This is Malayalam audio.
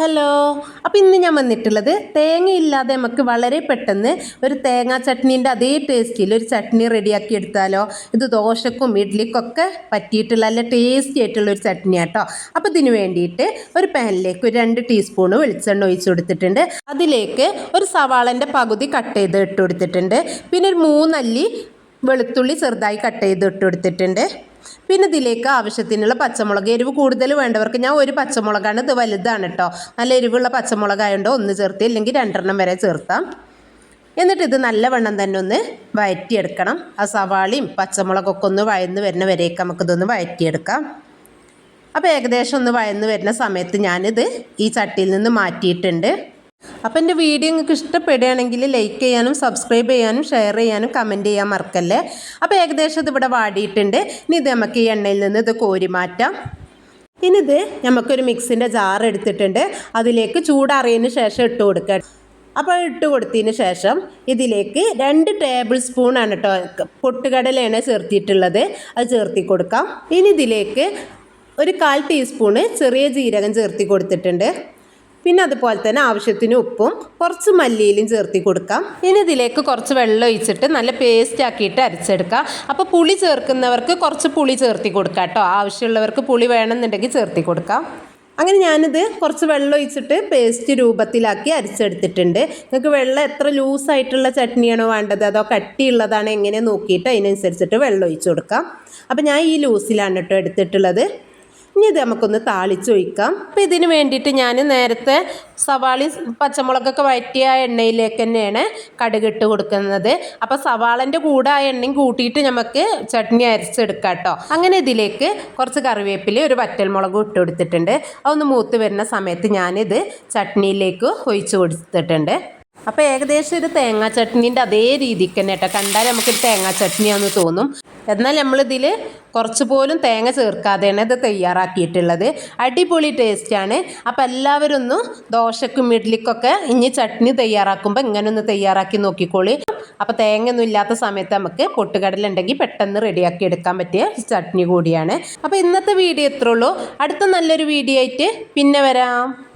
ഹലോ. അപ്പോൾ ഇന്ന് ഞാൻ വന്നിട്ടുള്ളത് തേങ്ങയില്ലാതെ നമുക്ക് വളരെ പെട്ടെന്ന് ഒരു തേങ്ങാ ചട്നീന്റെ അതേ ടേസ്റ്റിൽ ഒരു ചട്നി റെഡിയാക്കി എടുത്താലോ. ഇത് ദോശക്കും ഇഡ്ലിക്കൊക്കെ പറ്റിയിട്ടുള്ള നല്ല ടേസ്റ്റി ആയിട്ടുള്ള ഒരു ചട്നി ആട്ടോ. അപ്പോൾ ഇതിന് വേണ്ടിയിട്ട് ഒരു പാനിലേക്ക് ഒരു രണ്ട് ടീസ്പൂണ് വെളിച്ചെണ്ണ ഒഴിച്ച് കൊടുത്തിട്ടുണ്ട്. അതിലേക്ക് ഒരു സവാളന്റെ പകുതി കട്ട് ചെയ്ത് ഇട്ട് കൊടുത്തിട്ടുണ്ട്. പിന്നെ ഒരു മൂന്നല്ലി വെളുത്തുള്ളി ചെറുതായി കട്ട് ചെയ്ത് ഇട്ട് കൊടുത്തിട്ടുണ്ട്. പിന്നെ ഇതിലേക്ക് ആവശ്യത്തിനുള്ള പച്ചമുളക് എരിവ് കൂടുതൽ വേണ്ടവർക്ക് ഞാൻ ഒരു പച്ചമുളകാണ്. ഇത് വലുതാണ് കേട്ടോ നല്ല എരിവുള്ള പച്ചമുളകായതുകൊണ്ട് ഒന്ന് ചേർത്ത് ഇല്ലെങ്കിൽ രണ്ടെണ്ണം വരെ ചേർത്താം. എന്നിട്ട് ഇത് നല്ലവണ്ണം തന്നെ ഒന്ന് വഴറ്റിയെടുക്കണം ആ സവാളയും പച്ചമുളകൊക്കെ ഒന്ന് വഴന്ന് വരുന്ന വരെയൊക്കെ നമുക്കിതൊന്ന് വഴറ്റിയെടുക്കാം അപ്പോൾ ഏകദേശം ഒന്ന് വഴന്ന് വരുന്ന സമയത്ത് ഞാനിത് ഈ ചട്ടിയിൽ നിന്ന് മാറ്റിയിട്ടുണ്ട്. അപ്പോൾ എന്റെ വീഡിയോ നിങ്ങൾക്ക് ഇഷ്ടപ്പെടുകയാണെങ്കിൽ ലൈക്ക് ചെയ്യാനും സബ്സ്ക്രൈബ് ചെയ്യാനും ഷെയർ ചെയ്യാനും കമന്റ് ചെയ്യാൻ മറക്കല്ലേ? അപ്പോൾ ഏകദേശം ഇത് ഇവിടെ വാടിയിട്ടുണ്ട്. ഇനി ഇത് നമുക്ക് ഈ എണ്ണയിൽ നിന്ന് ഇത് കോരി മാറ്റാം. ഇനിത് നമുക്കൊരു മിക്സിന്റെ ജാർ എടുത്തിട്ടുണ്ട്. അതിലേക്ക് ചൂടാറിയതിന് ശേഷം ഇട്ട് കൊടുക്കുക. അപ്പോൾ ഇട്ട് കൊടുത്തതിന് ശേഷം ഇതിലേക്ക് രണ്ട് ടേബിൾ സ്പൂണാണ് കേട്ടോ പൊട്ടുകടലയാണ് ചേർത്തിട്ടുള്ളത് അത് ചേർത്തി കൊടുക്കാം. ഇനി ഇതിലേക്ക് ഒരു കാൽ ടീസ്പൂണ് ചെറിയ ജീരകം ചേർത്തി കൊടുത്തിട്ടുണ്ട്. പിന്നെ അതുപോലെ തന്നെ ആവശ്യത്തിന് ഉപ്പും കുറച്ച് മല്ലിയിലും ചേർത്തി കൊടുക്കാം. ഇനി ഇതിലേക്ക് കുറച്ച് വെള്ളം ഒഴിച്ചിട്ട് നല്ല പേസ്റ്റ് ആക്കിയിട്ട് അരച്ചെടുക്കാം. അപ്പോൾ പുളി ചേർക്കുന്നവർക്ക് കുറച്ച് പുളി ചേർത്തി കൊടുക്കാം കേട്ടോ. ആവശ്യമുള്ളവർക്ക് പുളി വേണമെന്നുണ്ടെങ്കിൽ ചേർത്തി കൊടുക്കാം. അങ്ങനെ ഞാനിത് കുറച്ച് വെള്ളം ഒഴിച്ചിട്ട് പേസ്റ്റ് രൂപത്തിലാക്കി അരച്ചെടുത്തിട്ടുണ്ട്. നിങ്ങൾക്ക് വെള്ളം എത്ര ലൂസായിട്ടുള്ള ചട്നിയാണോ വേണ്ടത്? അതോ കട്ടിയുള്ളതാണ്? എങ്ങനെ നോക്കിയിട്ട് അതിനനുസരിച്ചിട്ട് വെള്ളം ഒഴിച്ചു കൊടുക്കാം. അപ്പോൾ ഞാൻ ഈ ലൂസിലാണ് കേട്ടോ എടുത്തിട്ടുള്ളത്. ഇനി ഇത് നമുക്കൊന്ന് താളിച്ചൊഴിക്കാം അപ്പോൾ ഇതിന് വേണ്ടിയിട്ട് ഞാൻ നേരത്തെ സവാളി പച്ചമുളകൊക്കെ വഴറ്റിയ എണ്ണയിലേക്ക് തന്നെയാണ് കടുകിട്ട് കൊടുക്കുന്നത്. അപ്പോൾ സവാളന്റെ കൂടെ ആ എണ്ണയും കൂട്ടിയിട്ട് നമുക്ക് ചട്നി അരച്ചെടുക്കാം കേട്ടോ. അങ്ങനെ ഇതിലേക്ക് കുറച്ച് കറിവേപ്പില ഒരു വറ്റൽമുളകും ഇട്ട് കൊടുത്തിട്ടുണ്ട്. അതൊന്ന് മൂത്ത് വരുന്ന സമയത്ത് ഞാനിത് ചട്നിയിലേക്ക് ഒഴിച്ച് കൊടുത്തിട്ടുണ്ട്. അപ്പോൾ ഏകദേശം ഒരു തേങ്ങാ ചട്നീന്റെ അതേ രീതിക്ക് തന്നെ കേട്ടോ. കണ്ടാൽ നമുക്കൊരു തേങ്ങാ ചട്നിയാണെന്ന് തോന്നും. എന്നാൽ നമ്മളിതിൽ കുറച്ച് പോലും തേങ്ങ ചേർക്കാതെയാണ് ഇത് തയ്യാറാക്കിയിട്ടുള്ളത്. അടിപൊളി ടേസ്റ്റാണ് അപ്പോൾ എല്ലാവരും ഒന്ന് ദോശക്കും ഇഡ്ലിക്കൊക്കെ ഇനി ചട്നി തയ്യാറാക്കുമ്പോൾ ഇങ്ങനെ ഒന്ന് തയ്യാറാക്കി നോക്കിക്കോളി. അപ്പോൾ തേങ്ങയൊന്നും ഇല്ലാത്ത സമയത്ത് നമുക്ക് പൊട്ടുകടല ഉണ്ടെങ്കിൽ പെട്ടെന്ന് റെഡിയാക്കി എടുക്കാൻ പറ്റിയ ചട്നി കൂടിയാണ്. അപ്പോൾ ഇന്നത്തെ വീഡിയോ ഇത്രയുള്ളൂ അടുത്ത നല്ലൊരു വീഡിയോ ആയിട്ട് പിന്നെ വരാം.